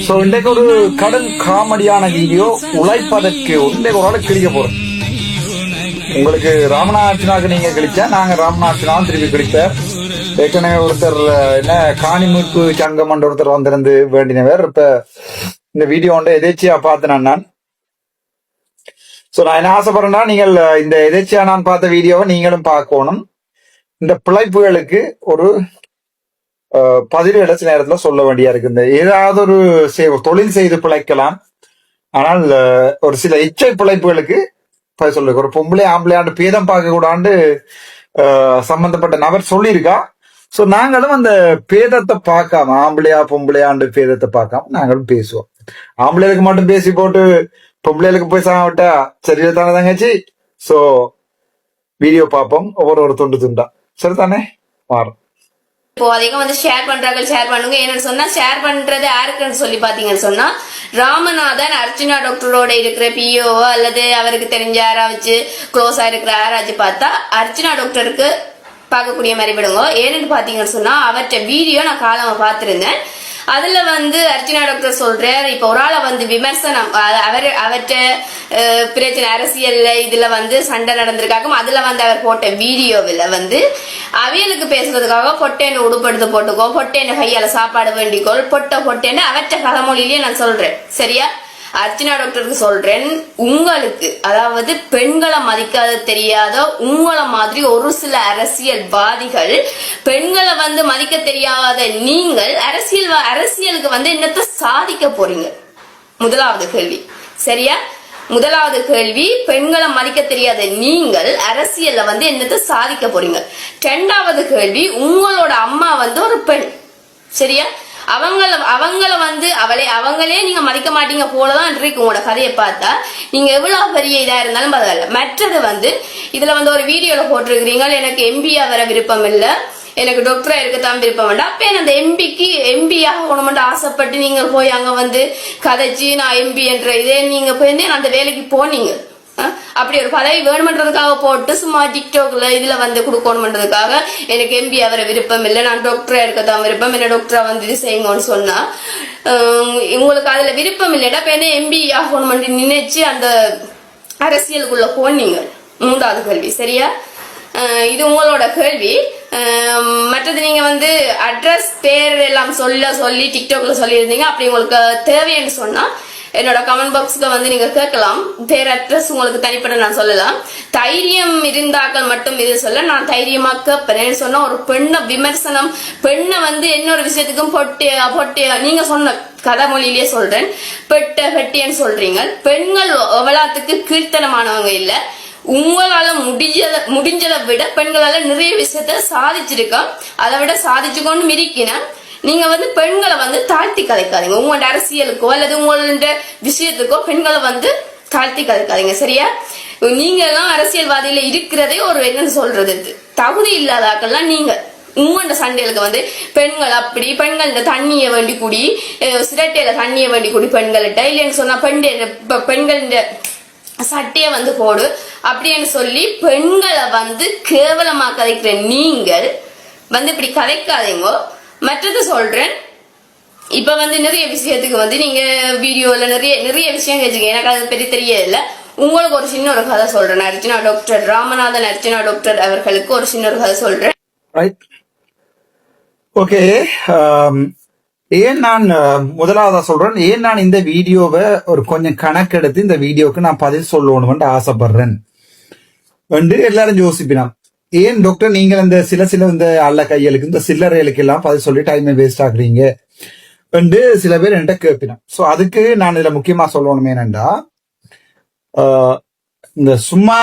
So இன்றைக்கு ஒரு கடன் காமெடியான வீடியோ உழைப்பதற்கு இன்றைக்கு ஒரு ஆள் கிழிக்க போறோம். உங்களுக்கு ராமநாதனாக்கு நீங்க கிழிச்சா நாங்க ராமநாதனாவும் திருப்பி கிழிப்பார் ஏற்கனவே ஒருத்தர் என்ன காணி மீட்பு சங்கம் என்ற ஒருத்தர் வந்திருந்து வேண்டினவர். இப்ப இந்த வீடியோ ஒன்றை எதேச்சியா பார்த்தேன் நான். சோ நான் என்ன ஆசைப்படுறேன்னா நீங்கள் இந்த எதேச்சியா நான் பார்த்த வீடியோவை நீங்களும் பார்க்கணும். இந்த பிழைப்புகளுக்கு ஒரு பதிவு பதில் நேரத்துல சொல்ல வேண்டியா இருக்கு இந்த ஏதாவது ஒரு செய்- தொழில் செய்து பிழைக்கலாம். ஆனால் ஒரு சில இச்சை பிழைப்புகளுக்கு பதில் ஒரு பொம்பளை ஆம்பளையாண்டு பேதம் பார்க்க கூடாண்டு சம்பந்தப்பட்ட நபர் சொல்லியிருக்கா. சோ நாங்களும் அந்த பேதத்தை பார்க்காம ஆம்பளையா பொம்பளையாண்டு பேதத்தை பார்க்காம நாங்களும் பேசுவோம். ஆம்பளைகளுக்கு மட்டும் பேசி போட்டு பொம்பளைகளுக்கு போய் சாப்பிட்டா விட்டா தானே தங்கச்சி? சோ வீடியோ பார்ப்போம். ஒவ்வொரு ஒரு துண்டு துண்டா. சரிதானே? மாறும். இப்போ அதிகம் வந்து ஷேர் பண்றாங்க ஷேர் பண்ணுங்க. என்னன்னு சொன்னா ஷேர் பண்றது யாருக்குன்னு சொல்லி பாத்தீங்கன்னு சொன்னா ராமநாதன் அர்ச்சனா டாக்டரோட இருக்கிற பிஓ அல்லது அவருக்கு தெரிஞ்ச யாராவது க்ளோஸா இருக்கிற யாராச்சும் பார்த்தா அர்ச்சனா டாக்டருக்கு பார்க்கக்கூடிய மாதிரி விடுங்க. ஏன்னு பார்த்தீங்கன்னு சொன்னால் அவர்கிட்ட வீடியோ நான் காலமாக பார்த்துருந்தேன். அதுல வந்து அர்ச்சனா டாக்டர் சொல்றார் இப்ப ஒரு ஆளை வந்து விமர்சனம் அவர் அவற்ற பிரச்சனை அரசியல்ல இதுல வந்து சண்டை நடந்திருக்காக்கும் அதுல வந்து அவர் போட்ட வீடியோவில் வந்து அவியலுக்கு பேசுறதுக்காக பொட்டேன்னு உடுப்படுத்து போட்டுக்கோ பொட்டேன்னு கையால சாப்பாடு வேண்டிக்கோள் பொட்டை பொட்டேன்னு அவற்ற பழமொழியிலேயே நான் சொல்றேன். சரியா? அர்ச்சனா டாக்டருக்கு சொல்றேன் உங்களுக்கு அதாவது பெண்களை மதிக்காத தெரியாத உங்களை மாதிரி ஒரு சில அரசியல்வாதிகள் பெண்களை வந்து மதிக்க தெரியாத நீங்கள் அரசியல் அரசியலுக்கு வந்து என்னத்த சாதிக்க போறீங்க? முதலாவது கேள்வி. சரியா? முதலாவது கேள்வி பெண்களை மதிக்க தெரியாத நீங்கள் அரசியல்ல வந்து என்னத்த சாதிக்க போறீங்க? ரெண்டாவது கேள்வி உங்களோட அம்மா வந்து ஒரு பெண். சரியா? அவங்கள அவங்கள வந்து அவளே அவங்களே நீங்க மதிக்க மாட்டீங்க போலதான் இருக்கு உங்களோட கதையை பார்த்தா. நீங்க எவ்வளவு பெரிய இதா இருந்தாலும் பரவாயில்ல. மற்றது வந்து இதுல வந்து ஒரு வீடியோல போட்டிருக்கிறீங்க. எனக்கு எம்பியா வர விருப்பம் இல்ல. எனக்கு டாக்டரா இருக்கத்தான் விருப்பம். வேண்டாம் அப்ப அந்த எம்பிக்கு எம்பி ஆகணும்னு ஆசைப்பட்டு நீங்க போய் அங்க வந்து கதைச்சு நான் எம்பி என்ற இதே நீங்க போய் அந்த வேலைக்கு போனீங்க. அப்படி ஒரு பதவி வேணுமன்றதுக்காக போட்டு சும்மா டிக்டாக்ல இதுல வந்து கொடுக்கணுமன்றதுக்காக எனக்கு எம்பி அவரை விருப்பம் இல்லை. நான் டாக்டரா இருக்கத்தான் விருப்பம் என்ன டாக்டரா வந்து இது செய்யுங்கன்னு சொன்னா உங்களுக்கு அதுல விருப்பம் இல்லைடா. இப்ப என்ன எம்பி ஆகணும்னு நினைச்சு அந்த அரசியலுக்குள்ள போனீங்க? மூன்றாவது கேள்வி. சரியா? இது உங்களோட கேள்வி. மற்றது நீங்க வந்து அட்ரஸ் பேர் எல்லாம் சொல்ல சொல்லி டிக்டாக்ல சொல்லியிருந்தீங்க. அப்படி உங்களுக்கு தேவைன்னு சொன்னா என்னோட கமெண்ட் பாக்ஸ்க்கு வந்து நீங்க கேட்கலாம். வேற அட்ரஸ் உங்களுக்கு தனிப்பட்ட நான் சொல்லலாம். தைரியம் இருந்தாக்கள் மட்டும் இது சொல்ல நான் தைரியமா கேட்பேன். சொன்னா ஒரு பெண்ணை விமர்சனம் பெண்ணை வந்து இன்னொரு விஷயத்துக்கும் பொட்டு பொட்டு நீங்க சொன்ன கதை மொழியிலேயே சொல்றேன். பெட்ட பெட்டியன்னு சொல்றீங்க. பெண்கள் அவலாத்துக்கு கீர்த்தனமானவங்க இல்ல. உங்களால முடிஞ்சத முடிஞ்சதை விட பெண்களால நிறைய விஷயத்த சாதிச்சிருக்கோம். அதை விட சாதிச்சு கொண்டு மிரிக்கினேன் நீங்க வந்து பெண்களை வந்து தாழ்த்தி கலைக்காதீங்க. உங்களோட அரசியலுக்கோ அல்லது உங்களோட விஷயத்துக்கோ பெண்களை வந்து தாழ்த்தி கலைக்காதீங்க. சரியா? நீங்க எல்லாம் அரசியல்வாதியில இருக்கிறதே ஒரு என்ன சொல்றது இது. தகுதி இல்லாதாக்கள்லாம் நீங்க உங்களோட சண்டைகளுக்கு வந்து பெண்கள் அப்படி பெண்கள் தண்ணியை வேண்டி குடி சிரட்டையில தண்ணியை வேண்டி குடி பெண்கள்கிட்ட. இல்லைன்னு சொன்னா பெண் பெண்கள் சட்டையை வந்து போடு. அப்படின்னு சொல்லி பெண்களை வந்து கேவலமா கதைக்கிற நீங்கள் வந்து இப்படி கதைக்காதீங்க மற்றது சொல்றேன். இப்ப வந்து நிறைய விஷயத்துக்கு வந்து நீங்க வீடியோல நிறைய நிறைய விஷயம் கேட்டுங்க எனக்கு அது பெரிய தெரியல. உங்களுக்கு ஒரு சின்ன ஒரு கதை சொல்றேன். அர்ச்சனா டாக்டர் ராமநாதன் அர்ச்சனா டாக்டர் அவர்களுக்கு ஒரு சின்ன ஒரு கதை சொல்றேன். ரைட் ஓகே um, ஏன் நான் முதலாவதா சொல்றேன். ஏன் நான் இந்த வீடியோவை ஒரு கொஞ்சம் கணக்கெடுத்து இந்த வீடியோக்கு நான் பதில் சொல்லணும்னு ஆசைப்படுறேன்? வந்து எல்லாரும் யோசிப்பினான். ஏன் டாக்டர் நீங்கள் இந்த சில சில இந்த அல்ல கையலுக்கு இந்த சில்லறைகளுக்கு எல்லாம் பதில் சொல்லி டைமை வேஸ்ட் ஆகுறீங்க? என்று சில பேர் என்கிட்ட கேட்பினேன் ஸோ அதுக்கு நான் இதில் முக்கியமாக சொல்லணும் என்னென்னா இந்த சும்மா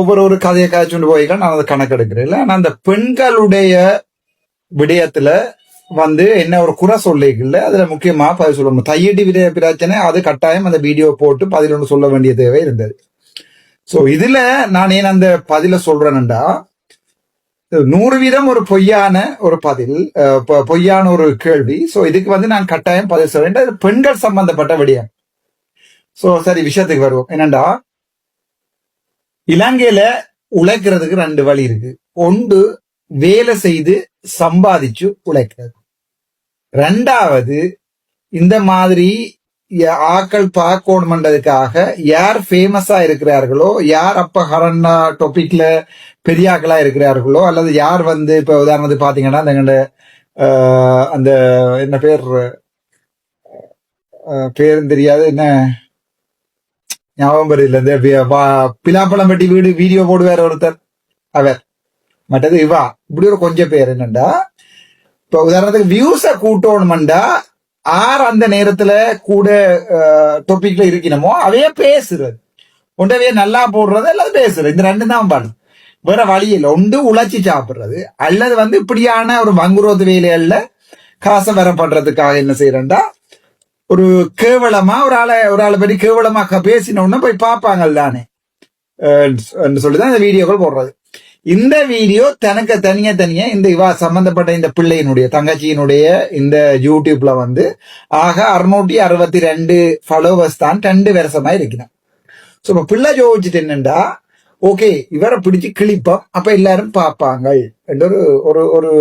ஒவ்வொரு ஒரு கதையை காய்ச்சுண்டு போய்கள் நான் அதை கணக்கெடுக்கிறேன். இல்லை ஆனால் அந்த பெண்களுடைய விடயத்துல வந்து என்ன ஒரு குறை சொல்லிக்கல அதுல முக்கியமா பதில் சொல்லணும். தையடி விடய பிரச்சனை அது கட்டாயம் அந்த வீடியோ போட்டு பதில் ஒன்று சொல்ல வேண்டிய தேவை இருந்தது. சோ இதுல நான் ஏன் அந்த பதில சொல்றேன்டா நூறு வீதம் ஒரு பொய்யான ஒரு பதில் பொய்யான ஒரு கேள்வி. சோ இதுக்கு வந்து நான் கட்டாயம் பதில் சொல்றேன். பெண்கள் சம்பந்தப்பட்ட விடயம்? சோ சரி விஷயத்துக்கு வருவோம். என்னண்டா? இலங்கையில உழைக்கிறதுக்கு ரெண்டு வழி இருக்கு. ஒன்று வேலை செய்து சம்பாதிச்சு உழைக்கிறது. ரெண்டாவது இந்த மாதிரி ஆக்கள் பார்க்கணும்ன்றதுக்காக யார் ஃபேமஸா இருக்கிறார்களோ யார் அப்ப கரண்டா டாபிக்ல பெரியாக்களா இருக்கிறார்களோ அல்லது யார் வந்து இப்ப உதாரணத்துக்கு பாத்தீங்கன்னா அந்த அந்த என்ன பேர் பேரும் தெரியாது என்ன? ஞாபகம் வருது இந்த பிலாப்பழம் பட்டி வீடு வீடியோ போடுவார் ஒருத்தர் அவர். மற்றது இவா. இப்படி ஒரு கொஞ்சம் பேர் என்னண்டா இப்ப உதாரணத்துக்கு வியூஸ கூட்டணும்டா ஆர் அந்த நேரத்துல கூட டொபிக்ல இருக்கணுமோ அவையே பேசுறது. ஒன்றவே நல்லா போடுறது அல்லது பேசுறது. இந்த ரெண்டு தான் பாடு. வேற வழி இல்லை. ஒன்று உழைச்சி சாப்பிடுறது. அல்லது வந்து இப்படியான ஒரு வங்குரோத்து வேலைகள்ல காசை வர பண்றதுக்காக என்ன செய்யறேன்டா? ஒரு கேவலமா ஒரு ஆளை ஒரு ஆளை பற்றி கேவலமாக பேசினோன்னா போய் பார்ப்பாங்க தானே சொல்லிதான் இந்த வீடியோக்கள் போடுறது. இந்த வீடியோ தனக்கு தனியா தனியா இந்த இவா சம்பந்தப்பட்ட இந்த பிள்ளையினுடைய தங்கச்சியினுடைய இந்த யூடியூப்ல வந்து ஆக அறுநூற்றி அறுபத்தி ரெண்டு ஃபாலோவர்ஸ் தான் ரெண்டு வருஷமா இருக்கிறேன். ஸோ இப்போ பிள்ளை ஜோதிச்சுட்டு என்னண்டா? ஓகே இவரை பிடிச்சு கிளிப்போம் அப்ப எல்லாரும் பார்ப்பாங்க. என்ற ஒரு ஒரு ஒரு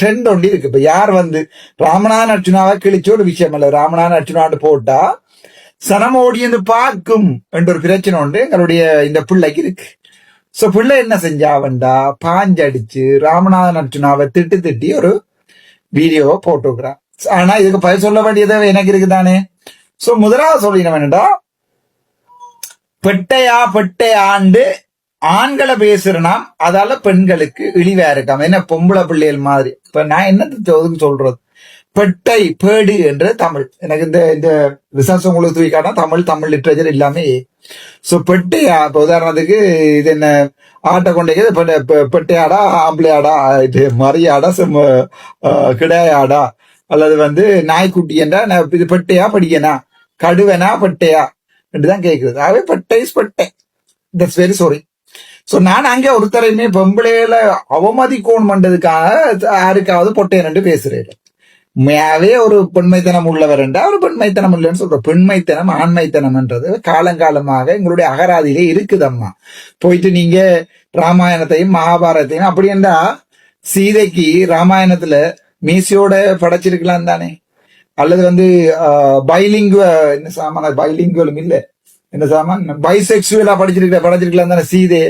ட்ரெண்ட் ஒண்டி இருக்கு. இப்ப யார் வந்து ராமநாதன் அர்ஜுனாவை கிழிச்ச ஒரு விஷயம் இல்ல. ராமநாதன் அர்ச்சுனாட்டு போட்டா சனம் ஓடியது பார்க்கும் என்ற ஒரு பிரச்சனை உண்டு. எங்களுடைய இந்த பிள்ளைக்கு இருக்கு. சோ பிள்ளை என்ன செஞ்சாவண்டா பாஞ்சடிச்சு ராமநாதன் அர்ஜுனாவை திட்டு திட்டி ஒரு வீடியோவை போட்டுக்கிறான் ஆனா இதுக்கு பதில் சொல்ல வேண்டியது எனக்கு இருக்குதானே? சோ முதலாவது சொல்லின வேணும்டா பெட்டையா பெட்டை ஆண்டு ஆண்களை பேசுறனா அதால பெண்களுக்கு இழிவா இருக்காம. என்ன பொம்பளை பிள்ளைகள் மாதிரி. இப்ப நான் என்னத்துக்கு சொல்றது? பெட்டை பேடு என்று தமிழ். எனக்கு இந்த இந்த ரிசர்ச் உங்களுக்கு தூக்கிக்காட்டா தமிழ் தமிழ் லிட்ரேச்சர் எல்லாமே சோ பெட்டையா இப்ப உதாரணத்துக்கு இது என்ன ஆட்டை கொண்டே பெட்டையாடா ஆம்பளையாடா இது மரியாடா செம்ம, கிடையாடா. அல்லது வந்து நாய்க்குட்டி என்றா இது பெட்டையா படிக்கனா கடுவனா பெட்டையா? தான் கேட்குறது. ஆகவே பெட்டை இஸ் பெட்டை. தட்ஸ் வெரி சாரி சோ நான் அங்கே ஒருத்தரையுமே பொம்பளையில அவமதிக்கோன் பண்றதுக்காக யாருக்காவது பொட்டையன் பேசுறேன். உண்மையாவே ஒரு பெண்மைத்தனம் உள்ளவர்ண்டா ஒரு பெண்மைத்தனம் இல்லைன்னு சொல்ற பெண்மைத்தனம் ஆண்மைத்தனம்ன்றது காலங்காலமாக எங்களுடைய அகராதியிலே இருக்குதம்மா. போயிட்டு நீங்க ராமாயணத்தையும் மகாபாரதத்தையும் அப்படி என்றா சீதைக்கு ராமாயணத்துல மீசியோட படைச்சிருக்கலாம் தானே. அல்லது வந்து பைலிங்குவ என்ன சாமான பைலிங்குவலும் இல்ல. என்ன சாமான்? பைசெக்சுவலா படிச்சிருக்க படைச்சிருக்கலாம் தானே சீதை.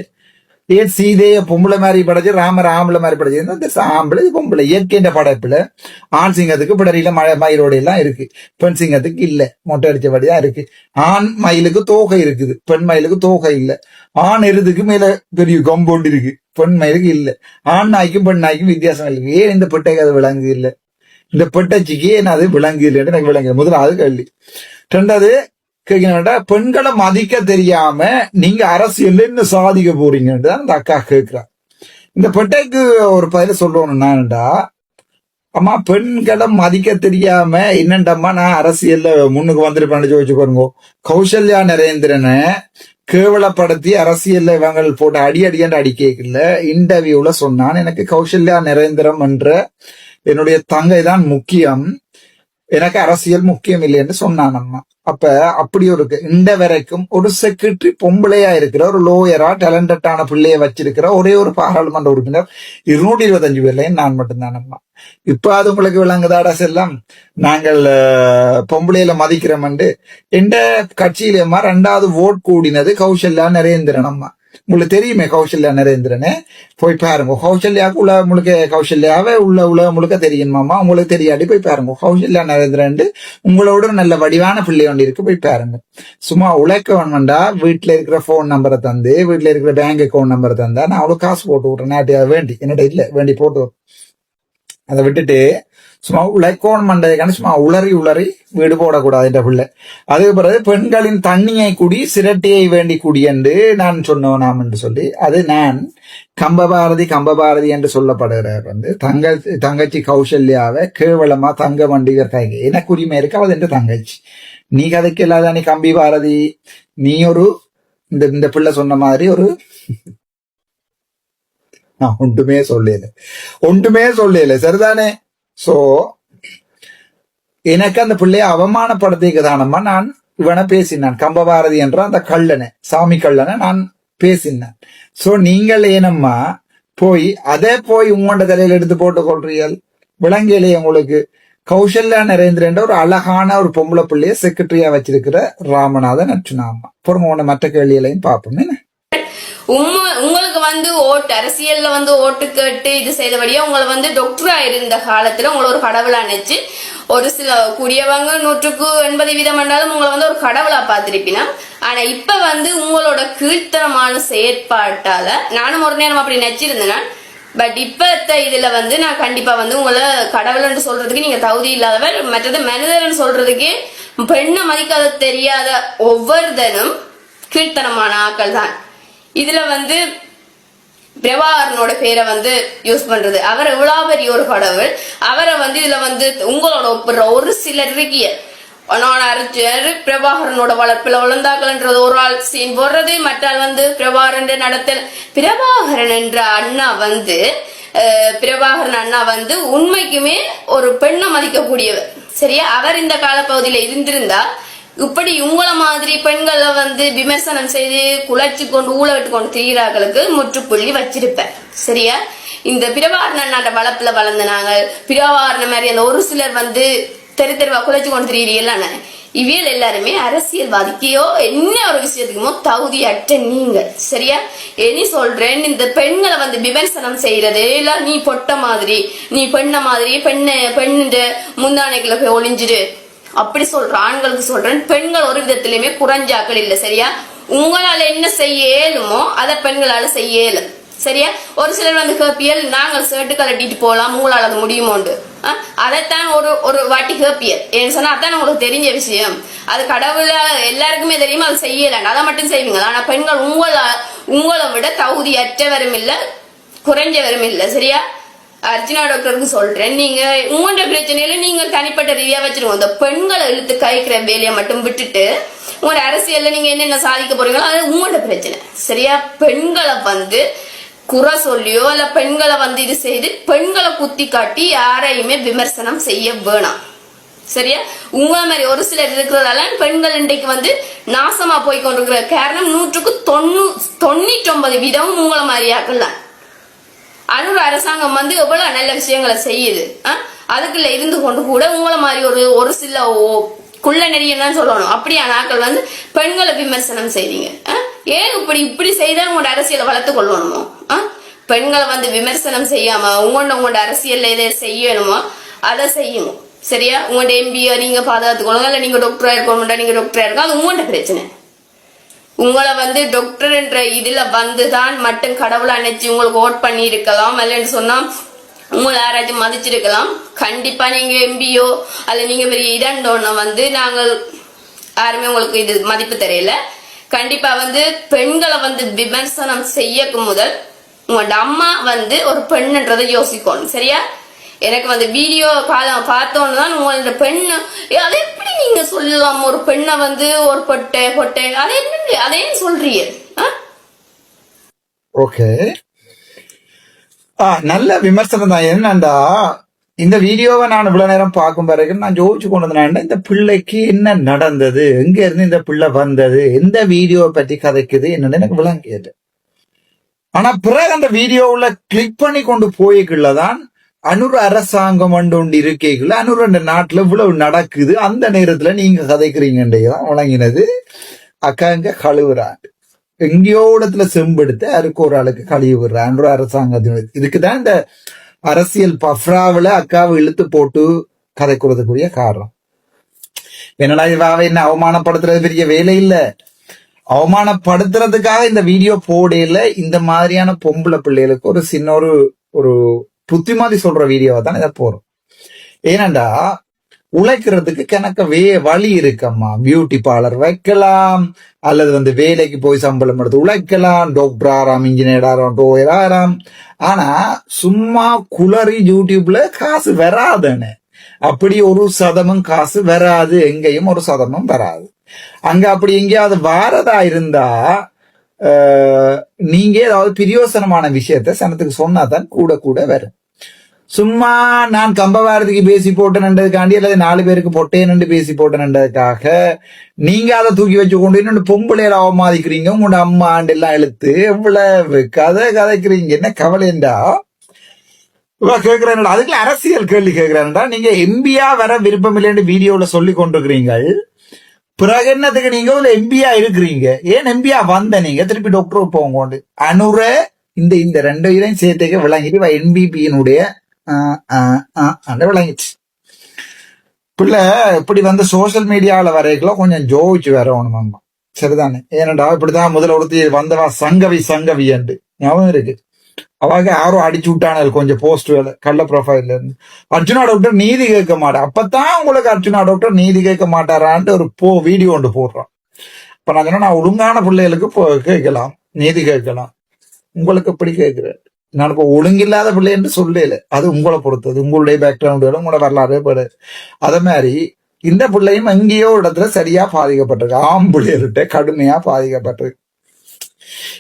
ஏன் சீதைய பொம்பளை மாதிரி படைச்சு ராமர் ஆம்பளை மாதிரி படைச்சு. இந்த ஆம்பளை இது பொம்பளை. இயற்கைன்ற படைப்புல ஆண் சிங்கத்துக்கு பிடரியில மழை மயிரோட எல்லாம் இருக்கு. பெண் சிங்கத்துக்கு இல்ல. மொட்டை அடிச்சபடி தான் இருக்கு. ஆண் மயிலுக்கு தோகை இருக்குது. பெண் மயிலுக்கு தோகை இல்ல. ஆண் எருதுக்கு மேல பெரிய கொம்பொண்டு இருக்கு. பெண் மயிலுக்கு இல்ல. ஆண் நாய்க்கும் பெண் நாய்க்கும் வித்தியாசம் இருக்கு ஏன் இந்த பெட்டைக்கு அது விளங்கு இல்லை? இந்த பெட்டச்சிக்கு நான் அது விளங்கு இல்லைன்னு எனக்கு விளங்கு முதலாவது கல்வி ரெண்டாவது கேட்கணும்டா பெண்களை மதிக்க தெரியாம நீங்க அரசியல் என்ன சாதிக்க போறீங்கன்னு தான் அந்த அக்கா கேட்கிறா இந்த பெட்டைக்கு ஒரு பதில சொல்லணும் என்னண்டா அம்மா பெண்களை மதிக்க தெரியாம என்னண்டம்மா நான் அரசியல்ல முன்னுக்கு வந்திருப்பேன்னு யோசிச்சு பாருங்க. கௌசல்யா நரேந்திரனை கேவலப்படுத்தி அரசியல்ல இவங்கள் போட்டு அடி அடியாண்டு அடி கேட்கல. இன்டர்வியூல சொன்னான். எனக்கு கௌசல்யா நரேந்திரம் என்ற என்னுடைய தங்கை தான் முக்கியம். எனக்கு அரசியல் முக்கியம் இல்லைன்னு சொன்னான் அம்மா. அப்ப அப்படி ஒரு இந்த வரைக்கும் ஒரு செக்ரட்டரி பொம்பளையா இருக்கிற ஒரு லோயரா டேலண்டட்டான பிள்ளைய வச்சிருக்கிற ஒரே ஒரு பாராளுமன்ற உறுப்பினர் இருநூற்றி இருபத்தஞ்சு பேர்லையும் நான் மட்டும்தான் அம்மா இப்ப அது உங்களுக்கு விளங்குதாடா செல்லம்? நாங்கள் பொம்பளையில மதிக்கிறோம்ண்டு எந்த கட்சியிலம்மா ரெண்டாவது ஓட் கூடினது கௌசல்யா நரேந்திரன் அம்மா. உங்களுக்கு தெரியுமே கௌசல்யா நரேந்திரனே? போய் பாருங்க. கௌசல்யாவுக்கு உள்ள முழுக்க கௌசல்யாவே உள்ள உலகம் முழுக்க தெரியுமாமா உங்களுக்கு தெரியாட்டி போய் பாருங்க. கௌசல்யா நரேந்திரன் உங்களோட நல்ல வடிவான பிள்ளை ஒன்று இருக்கு. போய் பாருங்க. சும்மா உழைக்க வேணும்டா. வீட்டில் இருக்கிற ஃபோன் நம்பரை தந்து வீட்டில் இருக்கிற பேங்க் அக்கௌண்ட் நம்பரை தந்தா நான் அவ்வளோ காசு போட்டு விட்றேன். நாட்டி அதை வேண்டி. என்னடா இல்லை? வேண்டி போட்டு. அதை விட்டுட்டு சும்மா உழைக்கோன் மண்டைக்கான சும்மா உளறி உளறி வீடு போடக்கூடாது என்ற பிள்ளை. அதுக்கு பிறகு பெண்களின் தண்ணியை குடி சிரட்டியை வேண்டி குடி என்று நான் சொன்னவனாம் என்று சொல்லி அது நான் கம்பபாரதி கம்பபாரதி என்று சொல்லப்படுகிறார் வந்து. தங்க தங்கச்சி கௌசல்யாவை கேவலமா தங்க வண்டிகர் தங்க எனக்கு உரிமை இருக்கு? அவள் என்ற தங்கச்சி? நீ கதைக்கு இல்லாத நீ கம்பி பாரதி? நீ ஒரு இந்த இந்த பிள்ளை சொன்ன மாதிரி ஒரு நான் ஒன்றுமே சொல்லல. ஒன்றுமே சொல்லல. சரிதானே? சோ எனக்கு அந்த பிள்ளைய அவமானப்படுத்திக்க தானம்மா நான் இவனை பேசினான். கம்பபாரதி என்ற அந்த கள்ளனை சாமி கள்ளனை நான் பேசினான். சோ நீங்கள் ஏனம்மா போய் அதே போய் உங்களோட தலையில எடுத்து போட்டு கொள்றீர்கள் விலங்கையிலே உங்களுக்கு கௌசல்யா நரேந்திரன் ஒரு அழகான ஒரு பொம்பளை பிள்ளைய செக்ரட்டரியா வச்சிருக்கிற ராமநாதன் அர்ச்சுனாமா பொறுங்க உன மற்ற கேள்விகளையும் பார்ப்போம். என்ன? வந்து ஓட்டு அரசியல்ல வந்து ஓட்டு கேட்டு இது செய்தபடியே உங்களை வந்து டாக்டரா இருந்த காலத்துல உங்களை ஒரு கடவுளா நினைச்சு ஒரு சில கூடியவங்க நூற்றுக்கு எண்பது வீதம் என்றாலும் உங்களை வந்து ஒரு கடவுளா பார்த்திருப்பினா ஆனா இப்ப வந்து உங்களோட கீழ்த்தனமான செயற்பாட்டால நானும் ஒரு நேரம் அப்படி நினைச்சிருந்தேன் பட் இப்பத்த இதுல வந்து நான் கண்டிப்பா வந்து உங்களை கடவுள்னு சொல்றதுக்கு நீங்க தகுதி இல்லாதவர் மற்றது மனிதர்னு சொல்றதுக்கு பெண்ணை மதிக்காத தெரியாத ஒவ்வொருத்தனும் கீழ்த்தனமான ஆக்கள் தான் இதுல வந்து பிரபாகரனோட பேரை வந்து யூஸ் பண்றது. அவர் எவ்வளவு பெரிய ஒரு கடவுள் அவரை வந்து இதுல வந்து உங்களோட ஒப்புற ஒரு சிலர் இருக்கிய நான் அரைச்சர் பிரபாகரனோட வளர்ப்பில் வளர்ந்தாக்கள்ன்றது ஒரு ஆள் சீன் போடுறது மற்றால் வந்து பிரபாகரன் நடத்தல் பிரபாகரன் என்ற அண்ணா வந்து பிரபாகரன் அண்ணா வந்து உண்மைக்குமே ஒரு பெண்ணை மதிக்கக்கூடியவர். சரியா? அவர் இந்த காலப்பகுதியில இருந்திருந்தா இப்படி உங்கள மாதிரி பெண்களை வந்து விமர்சனம் செய்து குலைச்சு கொண்டு ஊழ விட்டு கொண்டு திரிகிறார்களுக்கு முற்றுப்புள்ளி வச்சிருப்பேன். சரியா? இந்த பிரபாரண நாட்ட வளர்ப்புல வளர்ந்த நாங்கள் பிரபாரண மாதிரி அந்த ஒரு சிலர் வந்து தெரு தெருவா குலைச்சு கொண்டு திரிகிறீங்கல்ல இவியல் எல்லாருமே அரசியல்வாதிக்கையோ என்ன ஒரு விஷயத்துக்குமோ தகுதி அற்ற நீங்க சரியா? இனி சொல்றேன் இந்த பெண்களை வந்து விமர்சனம் செய்யறது இல்ல நீ பொட்ட மாதிரி நீ பெண்ண மாதிரி பெண்ணை பெண்ணு முந்தானைக்குள்ள போய் ஒளிஞ்சிடு அப்படி சொல்ற ஆண்களுக்கு சொல்றேன். பெண்கள் ஒரு விதத்திலுமே குறைஞ்சாக்கள் இல்லை சரியா? உங்களால என்ன செய்ய இயலுமோ அதை பெண்களால செய்ய இயலும் சரியா? ஒரு சிலர் வந்து கேப்பியல் நாங்கள் ஷர்ட்டு கலட்டிட்டு போகலாம் உங்களால அது முடியுமோண்டு. அதைத்தான் ஒரு ஒரு வாட்டி கேப்பியல். ஏன்னு சொன்னா அதான் உங்களுக்கு தெரிஞ்ச விஷயம். அது கடவுள எல்லாருக்குமே தெரியுமா? அது செய்யலாண்டு அதை மட்டும் செய்வீங்க. ஆனா பெண்கள் உங்களை உங்களை விட தகுதி அற்றவரும் குறைஞ்சவரும் இல்லை சரியா? அர்ஜுனா டாக்டருக்கு சொல்றேன். நீங்க உங்களோட பிரச்சனையில நீங்க தனிப்பட்ட ரீதியா வச்சிருக்கோம். அந்த பெண்களை இழுத்து கழிக்கிற வேலையை மட்டும் விட்டுட்டு உங்களோட அரசியல்ல நீங்க என்னென்ன சாதிக்க போறீங்களோ அது உங்களோட பிரச்சனை. சரியா? பெண்களை வந்து குறை சொல்லியோ இல்ல பெண்களை வந்து இது செய்து பெண்களை குத்தி காட்டி யாரையுமே விமர்சனம் செய்ய வேணாம். சரியா? உங்கள மாதிரி ஒரு சிலர் இருக்கிறதால பெண்கள் இன்றைக்கு வந்து நாசமா போய் கொண்டிருக்கிற காரணம் நூற்றுக்கு தொண்ணூ தொண்ணூற்றி ஒன்பது வீதம் உங்களை மாதிரி ஆக்கலாம் அனுர் அரசாங்கம் வந்து எவ்வளவு நல்ல விஷயங்களை செய்யுது ஆ? அதுக்குள்ள இருந்து கொண்டு கூட உங்களை மாதிரி ஒரு ஒரு சில ஓ- குள்ள நெறியம் தான் சொல்லணும் அப்படியான ஆக்கள் வந்து பெண்களை விமர்சனம் செய்றீங்க ஆ? ஏன் இப்படி இப்படி செய்தால் உங்களோட அரசியலை வளர்த்து கொள்ளணுமோ ஆ? பெண்களை வந்து விமர்சனம் செய்யாம உங்களோட உங்களோட அரசியல்ல எதை செய்யணுமோ அதை செய்யணும் சரியா உங்களோட எம்பியோ நீங்க பாதுகாத்துக்கொள்ளுங்க இல்ல நீங்க டாக்டரா இருக்கணும்டா நீங்க டாக்டரா இருக்கோம் அது உங்களோட பிரச்சனை உங்களை வந்து டாக்டர் என்ற இதுல வந்துதான் மட்டும் கடவுளை நினைச்சு உங்களுக்கு ஓட் பண்ணி இருக்கலாம் இல்லைன்னு சொன்னா உங்களை யாராச்சும் மதிச்சிருக்கலாம். கண்டிப்பா நீங்க எம்பியோ அல்ல நீங்க பெரிய இடண்டோன்னா வந்து நாங்கள் யாருமே உங்களுக்கு இது மதிப்பு தெரியல. கண்டிப்பா வந்து பெண்களை வந்து விமர்சனம் செய்யக்கு முதல் உங்களோட அம்மா வந்து ஒரு பெண்ணுன்றதை யோசிக்கணும். சரியா? எனக்கு வந்து வீடியோ பார்த்தோன்னு தான் உங்களோட பெண்ணு. அதை எப்படி நீங்க சொல்லலாம்? ஒரு பெண்ணை வந்து ஒரு பொட்டை பொட்டை. அதை என்ன அதை சொல்றீங்க? ஆ? ஓகே ஆ நல்ல விமர்சனம் தான். என்னண்டா? இந்த வீடியோவை நான் இவ்வளவு நேரம் பார்க்கும் பிறகு நான் ஜோதிச்சு கொண்டு வந்தேன். இந்த பிள்ளைக்கு என்ன நடந்தது? எங்க இருந்து இந்த பிள்ளை வந்தது? எந்த வீடியோவை பற்றி கதைக்குது? என்னன்னு எனக்கு விளங்கியது. ஆனா பிறகு அந்த வீடியோவுல கிளிக் பண்ணி கொண்டு போய்க்குள்ளதான் அனுர அரசாங்கம் ஒன்று ஒன்று இருக்கைக்குள்ள அனுர் அந்த நாட்டுல இவ்வளவு நடக்குது அந்த நேரத்துல நீங்க கதைக்கிறீங்கன்றதான் வழங்கினது அக்கா இங்க கழுவுறான் எங்கேயோ இடத்துல செம்பெடுத்து அதுக்கு ஒரு ஆளுக்கு கழுவி விடுறான் அனுர அரசாங்கத்தின் இதுக்குதான் இந்த அரசியல் பஃப்ராவில் அக்காவை இழுத்து போட்டு கதைக்கிறதுக்குரிய காரணம். என்னடா இவாவை என்ன அவமானப்படுத்துறது? பெரிய வேலை இல்லை. அவமானப்படுத்துறதுக்காக இந்த வீடியோ போடையில இந்த மாதிரியான பொம்பளை பிள்ளைகளுக்கு ஒரு சின்ன ஒரு ஒரு புத்திமாதி சொல்ற வீடியோவை தான் இதை போறோம். ஏனண்டா உழைக்கிறதுக்கு கணக்க வே வழி இருக்கம்மா. பியூட்டி பார்லர் வைக்கலாம் அல்லது வந்து வேலைக்கு போய் சம்பளம் எடுத்து உழைக்கலாம் டாக்டர் ஆறாம் இன்ஜினியர் ஆறாம் டோயர் ஆறாம். ஆனா சும்மா குளறி யூடியூப்ல காசு வராதுன்னு. அப்படி ஒரு சதமும் காசு வராது எங்கேயும் ஒரு சதமும் வராது. அங்க அப்படி எங்கேயாவது வாரதா இருந்தா நீங்க ஏதாவது பிரியோசனமான விஷயத்த சனத்துக்கு சொன்னாதான் கூட கூட வரும். சும்மா நான் கம்பவாரத்துக்கு பேசி போட்டேன்ன்றதுக்காண்டி அல்லது நாலு பேருக்கு பொட்டேன்னு பேசி போட்டேன்ன்றதுக்காக நீங்க அதை தூக்கி வச்சு கொண்டு இன்னொன்று பொம்பளையில அவமாதிக்கிறீங்க உங்களோட அம்மா ஆண்டு எல்லாம் இழுத்து எவ்வளவு கதை கதைக்கிறீங்க. என்ன கவலைண்டா இவ அதுக்குள்ள அரசியல் கேள்வி கேட்கிறேன்டா நீங்க எம்பியா வர விருப்பம் இல்லைன்னு வீடியோல சொல்லி கொண்டிருக்கிறீங்கள் பிறகு என்னத்துக்கு நீங்க ஒரு எம்பியா இருக்கிறீங்க? ஏன் எம்பியா வந்த நீங்க? திருப்பி டாக்டர் போங்க அனுர இந்த இந்த ரெண்டு இதையும் சேர்த்துக்க விளங்கிட்டு என்பிபியினுடைய அந்த விளங்கிச்சு பிள்ளை இப்படி வந்து சோசியல் மீடியாவில் வரைக்கும் கொஞ்சம் ஜோதிச்சு வரணும் சரிதானே? ஏனண்டா இப்படிதான் முதல்ல ஒருத்தி வந்தவா சங்கவி சங்கவி என்று. ஞாபகம் இருக்கு. அவங்க யாரும் அடிச்சு விட்டானது கொஞ்சம் போஸ்ட் வேலை. கள்ள ப்ரொஃபைல்ல இருந்து. அர்ஜுனா டாக்டர் நீதி கேட்க மாட்டா. அப்பதான் உங்களுக்கு அர்ஜுனா டாக்டர் நீதி கேட்க மாட்டாரான்ட்டு ஒரு போ வீடியோ ஒன்று போடுறான். இப்ப நான் சொன்னா நான் ஒழுங்கான பிள்ளைகளுக்கு போ கேட்கலாம். நீதி கேட்கலாம். உங்களுக்கு எப்படி கேட்கிறேன்? நான் இப்போ ஒழுங்கில்லாத பிள்ளைன்னு சொல்லல. அது உங்களை பொறுத்தது. உங்களுடைய பேக்ரவுண்டு உங்களோட வரலாறு படு அதே மாதிரி இந்த பிள்ளையும் எங்கேயோ இடத்துல சரியா பாதிக்கப்பட்டிருக்கு. ஆம்பிள்ளையர்கிட்ட கடுமையா பாதிக்கப்பட்டிருக்கு.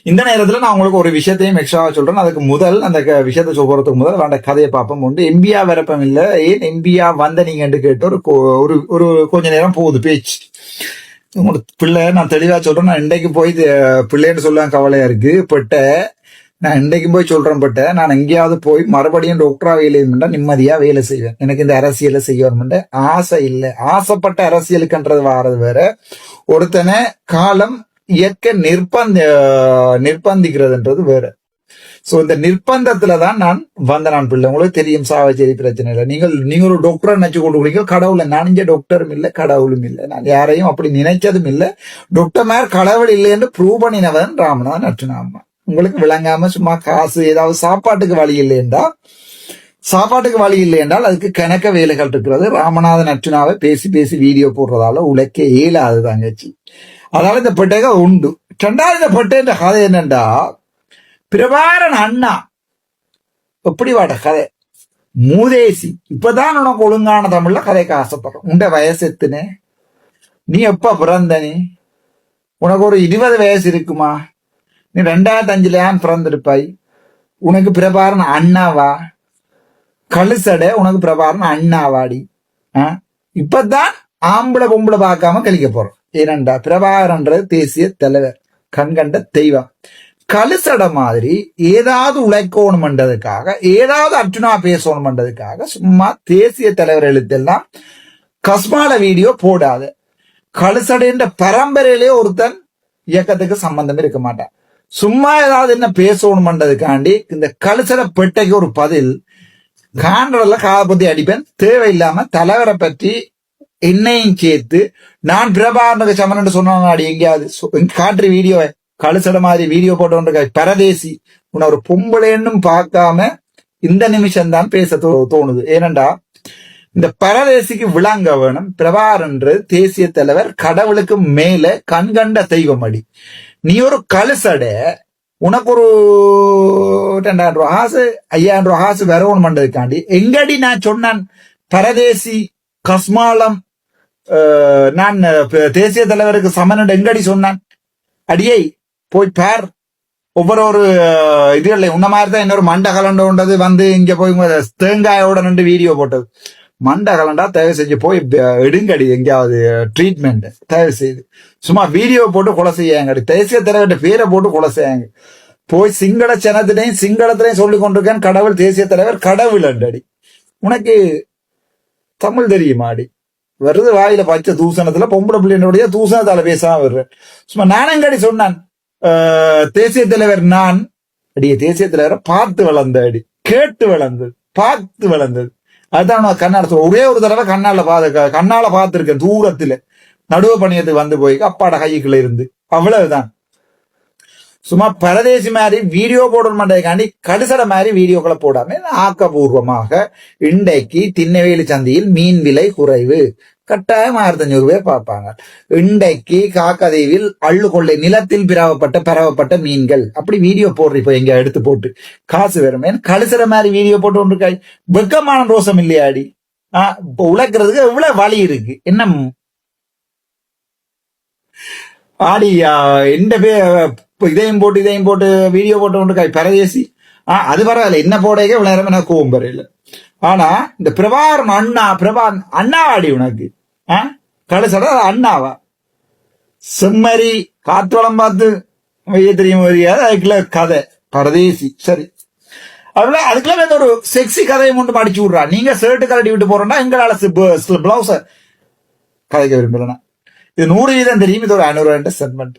இந்த நேரத்துல நான் உங்களுக்கு ஒரு விஷயத்தையும் எக்ஸ்ட்ரா சொல்றேன். அதுக்கு முதல் அந்த விஷயத்தை சொல்றதுக்கு முதல் அந்த கதையை பார்ப்போம். உண்டு. எம்பியா விருப்பம் இல்லை. ஏன் எம்பியா வந்த நீங்கன்னு கேட்டு ஒரு கொ- ஒரு ஒரு கொஞ்ச நேரம் போகுது பேச்சு. உங்களுக்கு பிள்ளை நான் தெளிவா சொல்றேன். நான் இன்றைக்கு போய் பிள்ளைன்னு சொல்ல கவலையா இருக்கு. பட்ட நான் இன்றைக்கு போய் சொல்றேன் பட்ட. நான் எங்கேயாவது போய் மறுபடியும் டாக்டராக வேலை பண்ணால் நிம்மதியா வேலை செய்வேன். எனக்கு இந்த அரசியலை செய்ய வரணும்ன்ற ஆசை இல்லை. ஆசைப்பட்ட அரசியலுக்குன்றது வாரது வேற. ஒருத்தனை காலம் இயற்கை நிர்பந்த நிர்பந்திக்கிறதுன்றது வேற. சோ இந்த நிர்பந்தத்துல தான் நான் வந்த நான் பிள்ளை. உங்களுக்கு தெரியும் சாவச்சேரி பிரச்சனை இல்லை நீங்கள் நீங்கள் ஒரு டாக்டரை நினைச்சு கொண்டு கடவுளை நான் இங்க டாக்டரும் இல்லை கடவுளும் இல்லை. நான் யாரையும் அப்படி நினைச்சதும் இல்லை. டாக்டர் மேர் கடவுள் இல்லை என்று ப்ரூவ் பண்ணினவன் ராமநாதன் அர்ச்சுனாமா உங்களுக்கு விளங்காம சும்மா காசு ஏதாவது சாப்பாட்டுக்கு வழி என்றால் சாப்பாட்டுக்கு வழி இல்லை என்றால் அதுக்கு கணக்க வேலைகள் இருக்கிறது. ராமநாதன் அர்ச்சுனாவை பேசி பேசி வீடியோ போடுறதால உழைக்க இயலாது தங்கச்சி. அதனால இந்த பெட்டக உண்டு. ரெண்டாவது இந்த பெட்டேன்ற கதை என்னண்டா? பிரபாரன் அண்ணா. எப்படி வாட கதை? மூதேசி. இப்பதான் உனக்கு ஒழுங்கான தமிழ்ல கதைக்கு ஆசைப்படுறோம் உண்ட வயசு எத்துனே? நீ எப்ப பிறந்தனி உனக்கு ஒரு இருபது வயசு இருக்குமா? நீ ரெண்டாயிரத்தி அஞ்சுல ஏன் பிறந்திருப்பாய்? உனக்கு பிரபாரன் அண்ணாவா? கழுசடை உனக்கு பிரபாரன் அண்ணாவாடி. ஆ? இப்பதான் ஆம்பளை பொம்பளை பார்க்காம கழிக்க போறோம். இரண்டா பிரபாகரன்றது தேசிய தலைவர் கண்கண்ட தெய்வம். கழுசட மாதிரி ஏதாவது உழைக்கணும்ன்றதுக்காக ஏதாவது அர்ஜுனா பேசணும்ன்றதுக்காக சும்மா தேசிய தலைவர் எழுத்தெல்லாம் கஸ்மால வீடியோ போடாது. கழுசடைன்ற பரம்பரையிலே ஒருத்தன் இயக்கத்துக்கு சம்பந்தம் இருக்க மாட்டான். சும்மா ஏதாவது என்ன பேசணும்ன்றதுக்காண்டி இந்த கழுசட பெட்டைக்கு ஒரு பதில் காண்டல பத்தி அடிப்பேன். தேவையில்லாம தலைவரை பற்றி என்னையும் சேர்த்து நான் பிரபாகரனுக்கு சமரன் சொன்ன அடி எங்கேயாவது? காற்று வீடியோ கழுசட மாதிரி வீடியோ போட்டு பரதேசி. உன்னை ஒரு பொம்பளைன்னு பார்க்காம இந்த நிமிஷம் தான் பேச தோ- தோணுது. ஏனண்டா இந்த பரதேசிக்கு விளங்க வேணும் பிரபாகரன்று தேசிய தலைவர் கடவுளுக்கு மேல கண்கண்ட தெய்வம் அடி நீ ஒரு கழுசட உனக்கு ஒரு ரெண்டாயிரம் ரூபா காசு ஐயாயிரம் ரூபா காசு வரவணும் பண்றதுக்காண்டி எங்கடி நான் சொன்னான்? பரதேசி கஸ்மாலம் நான் தேசிய தலைவருக்கு சமன் எங்கடி சொன்னான்? அடியை போய் பேர். ஒவ்வொரு ஒரு இது இல்லை உன்ன மாதிரி தான் இன்னொரு மண்ட கலண்டோன்றது வந்து இங்க போய் தேங்காயோட நின்று வீடியோ போட்டது. மண்ட கலண்டா தயவு செஞ்சு போய் எடுங்கடி எங்கேயாவது ட்ரீட்மெண்ட் தயவு செய்து. சும்மா வீடியோ போட்டு கொலை செய்யாங்கடி. தேசிய தலைவர்கிட்ட பேரை போட்டு கொலை செய்யாங்க. போய் சிங்கள சனத்திலையும் சிங்களத்திலையும் சொல்லி கொண்டிருக்கேன். கடவுள் தேசிய தலைவர் கடவுள் அண்டடி உனக்கு தமிழ் தெரியுமாடி? வருது வாயில பச்ச தூசணத்துல பொம்பளை பிள்ளைகளுடைய தூசணத்தால பேசாம வர்றேன். சும்மா நானங்காடி சொன்னான். ஆஹ், தேசிய தலைவர் நான். அடிய தேசிய தலைவரை பார்த்து வளர்ந்த அடி. கேட்டு வளர்ந்தது. பார்த்து வளர்ந்தது. அதுதான் நான் கண்ணால ஒரே ஒரு தடவை கண்ணால பாத்து கண்ணால பார்த்துருக்கேன் தூரத்துல. நடுவு பணியத்துக்கு வந்து போய் அப்பாட கைக்குள்ள இருந்து. அவ்வளவுதான். சும்மா பரதேசி மாதிரி வீடியோ போடணும் காண்டி கடுசட மாதிரி வீடியோக்களை போடாம ஆக்கப்பூர்வமாக இன்றைக்கு திண்ணவேலி சந்தையில் மீன் விலை குறைவு. கட்டாயம் ஆயிரத்தி அஞ்சூறு ரூபாய் பார்ப்பாங்க. இன்றைக்கு காக்கதீவில் அள்ளு கொள்ளை நிலத்தில் பிறவப்பட்ட பரவப்பட்ட மீன்கள். அப்படி வீடியோ போடுற இப்போ எங்க எடுத்து போட்டு. காசு வேறுமே கழுசுற மாதிரி வீடியோ போட்டு கொண்டிருக்காய். வெக்கமான ரோசம் இல்லையாடி? ஆஹ் இப்போ உழைக்கிறதுக்கு எவ்வளவு வழி இருக்கு? என்ன? ஆடி எந்த பே இப்போ இதையும் போட்டு இதையும் போட்டு வீடியோ போட்டு கை பரதேசி. ஆ அது பரவாயில்ல. என்ன போடையே இவ்வளவு நேரம் எனக்கு கோவம் பரவாயில்ல ஆனா இந்த பிரபாரம் அண்ணா பிரபா அண்ணாவாடி உனக்கு. ஆ கடைசட அண்ணாவா? செம்மறி காத்தோளம் பார்த்து. வைய தெரியும் வரியாது அதுக்குள்ள கதை. பரதேசி சரி. அதுல அதுக்குள்ள வந்து ஒரு செக்ஸி கதையை மட்டும் அடிச்சு விடுறா. நீங்க ஷர்ட்டு கலட்டி விட்டு போறோம்னா எங்களால பிளவுஸ கதைக்க விரும்பலன்னா. இது நூறு வீதம் தெரியும். இது ஒரு ஐநூறு சென்மெண்ட்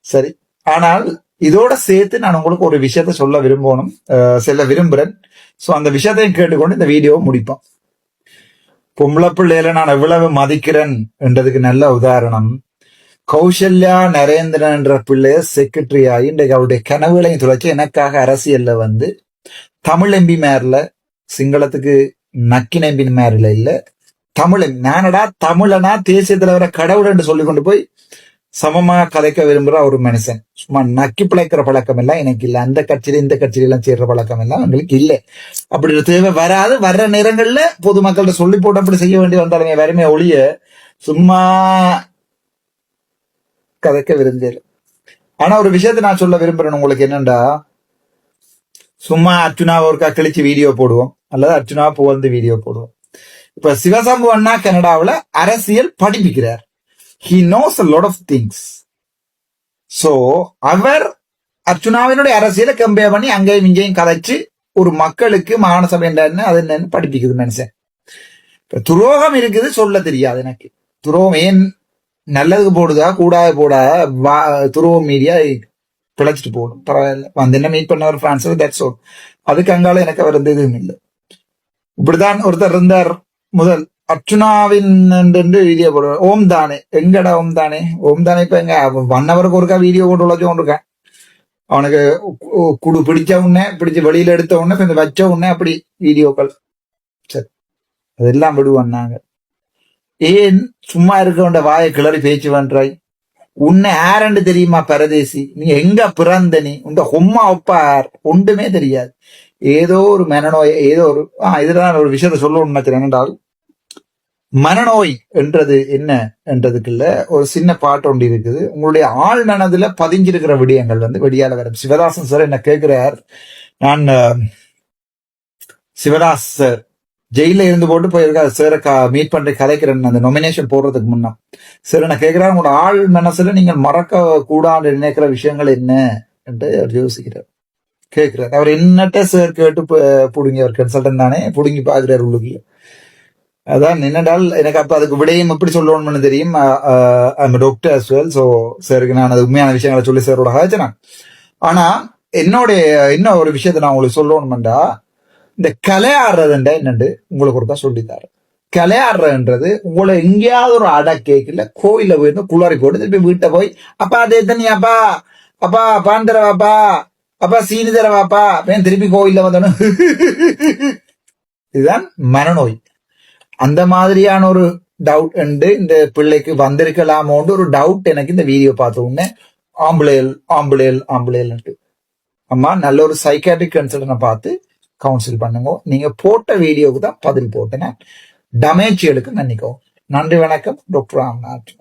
சரி. ஆனால் இதோட சேர்த்து நான் உங்களுக்கு ஒரு விஷயத்த சொல்ல விரும்பணும் அஹ் சொல்ல விரும்புறேன். சோ அந்த விஷயத்தையும் கேட்டுக்கொண்டு இந்த வீடியோவை முடிப்போம். பொம்பளை பிள்ளையில நான் எவ்வளவு மதிக்கிறேன் என்றதுக்கு நல்ல உதாரணம். கௌசல்யா நரேந்திரன் என்ற பிள்ளைய செக்ரட்டரி ஆகி இன்றைக்கு அவருடைய கனவுகளையும் துளைச்சி எனக்காக அரசியல்ல வந்து தமிழ் எம்பி மேர்ல சிங்களத்துக்கு நக்கின் எம்பி மேர்ல இல்ல தமிழ் நானடா தமிழனா தேசிய தலைவரை கடவுள் என்று சொல்லி கொண்டு போய் சமமா கதைக்க விரும்புற ஒரு மனுஷன். சும்மா நக்கி பிழைக்கிற பழக்கம் எல்லாம் எனக்கு இல்ல. அந்த கட்சியில இந்த கட்சியில எல்லாம் சேர்ற பழக்கம் எல்லாம் எங்களுக்கு இல்ல. அப்படி ஒரு தேவை வராது. வர்ற நேரங்கள்ல பொதுமக்கள்கிட்ட சொல்லி போட்டு அப்படி செய்ய வேண்டி வந்தாலுமே வறுமை ஒழிய சும்மா கதைக்க விரும்பல ஆனா ஒரு விஷயத்தை நான் சொல்ல விரும்புறேன். உங்களுக்கு என்னண்டா? சும்மா அர்ச்சுனாவை ஒருக்கா கிழிச்சு வீடியோ போடுவோம். அல்லது அர்ச்சுனா புகழ்ந்து வீடியோ போடுவோம். இப்ப சிவசம்பு அண்ணா கனடாவுல அரசியல் படிப்பிக்கிறார். He knows a lot of things so அவர் அர்ச்சுனாவினுடைய அரசியலை கம்பேர் பண்ணி அங்கேயும் இங்கேயும் கதைச்சு ஒரு மக்களுக்கு மாகாண சபை என்ன அது என்னன்னு படிப்பிக்குது மனுஷன் துரோகம் இருக்குது சொல்ல தெரியாது எனக்கு. துரோகம் ஏன் நல்லதுக்கு போடுதா கூடாத போட வா- துரோகம் மீறியா பிழைச்சிட்டு போகணும். பரவாயில்ல. வந்து என்ன மீட் பண்ணவர் பிரான்ஸ் தட்ஸ் ஓல் அதுக்கு அங்கால எனக்கு அவர் எந்த இதுவும் இல்லை. இப்படிதான் ஒருத்தர் இருந்தார் முதல். அர்ச்சுனாவின் வீடியோ போடுவார் ஓம் தானே. எங்கடா ஓம் தானே? ஓம் தானே இப்ப எங்க? ஒன் ஹவருக்கு ஒருக்கா வீடியோ போட்டு உழைச்சு கொண்டிருக்கேன் அவனுக்கு குடு பிடிச்ச உடனே பிடிச்சு வெளியில எடுத்த உடனே கொஞ்சம் வச்ச உடனே அப்படி வீடியோக்கள். சரி. அதெல்லாம் விடுவான் நாங்க. ஏன் சும்மா இருக்க வேண்டிய வாயை கிளறி பேச்சு பண்றாய்? உன்னை ஆரண்டு தெரியுமா பரதேசி? நீ எங்க பிறந்த நீ? உண்ட ஹொம்மா ஒப்பார். ஒன்றுமே தெரியாது. ஏதோ ஒரு மனநோய் ஏதோ ஒரு ஆஹ் இதுல ஒரு விஷயத்த சொல்லணும்னு நினைக்கிறேன். என்றால் மனநோய் என்றது என்ன என்றதுக்குள்ள ஒரு சின்ன பாட்டு ஒன்று இருக்குது. உங்களுடைய ஆள் மனதுல பதிஞ்சிருக்கிற விடயங்கள் வந்து வெடியால வரும். சிவதாசன் சார் என்ன கேட்கிறார் நான் சிவதாஸ் சார் ஜெயில இருந்து போட்டு போயிருக்கா சாரை மீட் பண்ணி கதைக்கிறேன் அந்த நொமினேஷன் போடுறதுக்கு முன்னா சரி நான் கேட்கிறேன் உங்களோட ஆள் மனசுல நீங்கள் மறக்க கூடாது நினைக்கிற விஷயங்கள் என்ன என்று அவர் யோசிக்கிறார். கேட்கிறார் அவர் என்னட்ட சார் கேட்டு பிடுங்கி அவர் கன்சல்டன் தானே பிடுங்கி பாக்குறாரு உள்ளுக்குள்ள. அதான் என்னடால் எனக்கு அப்ப அதுக்கு விடையும் எப்படி சொல்லணும்னு தெரியும். டாக்டர் as well ஸோ சருக்கு நான் அது உண்மையான விஷயங்களை சொல்லி சாரோட ஆச்சுனேன் ஆனா என்னுடைய இன்னும் ஒரு விஷயத்த நான் உங்களுக்கு சொல்லணும்டா இந்த கலையாடுறதுண்டா என்னண்டு உங்களுக்கு ஒருக்கா சொல்லித்தாரு. கலையாடுறதுன்றது உங்களை எங்கேயாவது ஒரு அடை கேட்கல கோயில போயிருந்து குளறி போட்டு திருப்பி வீட்டை போய் அப்பா அதே தனியாப்பா அப்பா? அப்பா பான் தரவாப்பா அப்பா சீனி தரவாப்பா அப்படின்னு திருப்பி கோயில்ல வந்தோன்னு. இதுதான் மனநோய். அந்த மாதிரியான ஒரு டவுட் உண்டு. இந்த பிள்ளைக்கு வந்திருக்கலாமோன்ற ஒரு டவுட் எனக்கு இந்த வீடியோ பார்த்த உடனே ஆம்புலேல் ஆம்புலேல் ஆம்புலேல்ன்ட்டு அம்மா நல்ல ஒரு சைக்காட்ரிக் கன்சல்டனை பார்த்து கவுன்சில் பண்ணுங்க. நீங்க போட்ட வீடியோவுக்கு தான் பதில் போட்டேன். டமேஜ் எடுக்க நினைக்கும் நன்றி வணக்கம். டாக்டர் ராம்நாத்